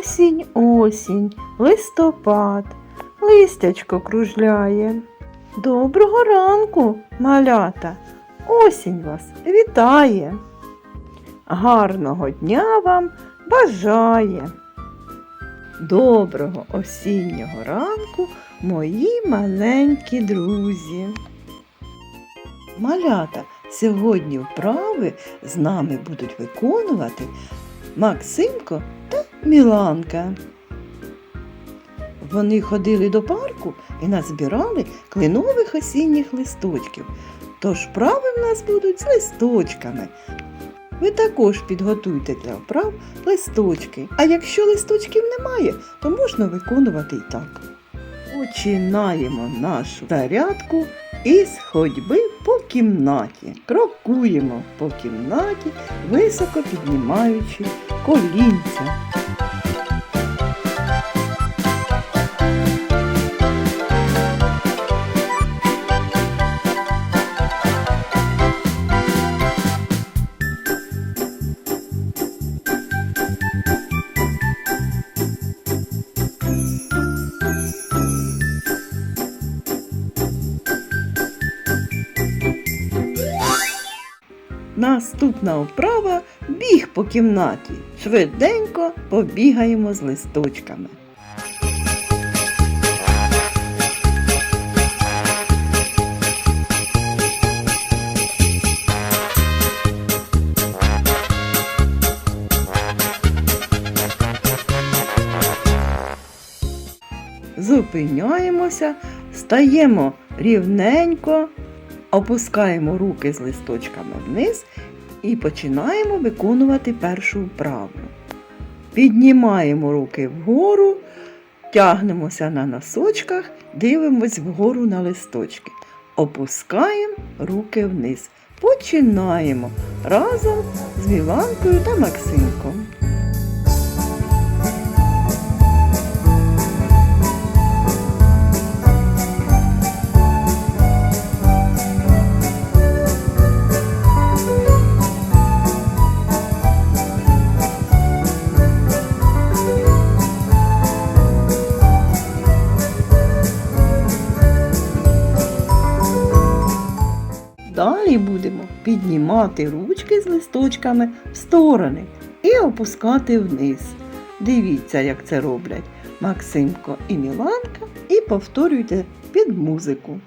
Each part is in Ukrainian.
осінь, осінь, листопад, листячко кружляє. Доброго ранку, малята! Осінь вас вітає. Гарного дня вам бажає. Доброго осіннього ранку, мої маленькі друзі. Малята, сьогодні вправи з нами будуть виконувати Максимко та Міланка. Вони ходили до парку і назбирали кленових осінніх листочків. Тож вправи в нас будуть з листочками. Ви також підготуйте для вправ листочки. А якщо листочків немає, то можна виконувати і так. Починаємо нашу зарядку із ходьби по кімнаті. Крокуємо по кімнаті, високо піднімаючи колінця. Наступна вправа біг по кімнаті. Швиденько побігаємо з листочками. Зупиняємося, стаємо рівненько, опускаємо руки з листочками вниз і починаємо виконувати першу вправу. Піднімаємо руки вгору, тягнемося на носочках, дивимось вгору на листочки. Опускаємо руки вниз. Починаємо разом з Міланкою та Максимком. Далі будемо піднімати ручки з листочками в сторони і опускати вниз. Дивіться, як це роблять Максимко і Міланка, і повторюйте під музику.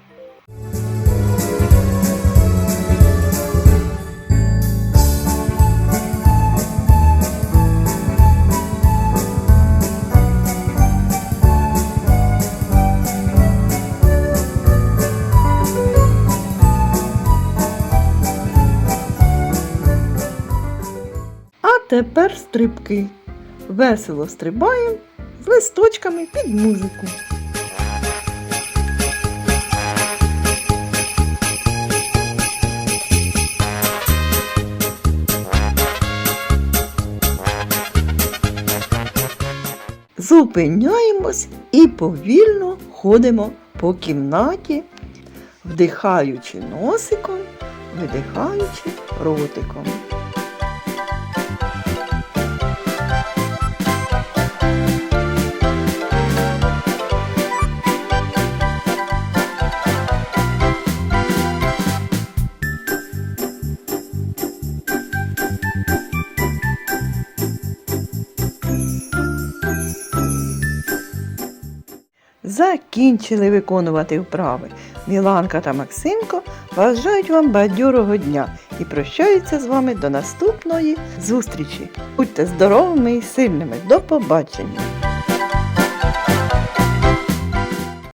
Тепер стрибки. Весело стрибаємо з листочками під музику. Зупиняємось і повільно ходимо по кімнаті, вдихаючи носиком, видихаючи ротиком. Закінчили виконувати вправи. Міланка та Максимко бажають вам бадьорого дня і прощаються з вами до наступної зустрічі. Будьте здоровими і сильними. До побачення!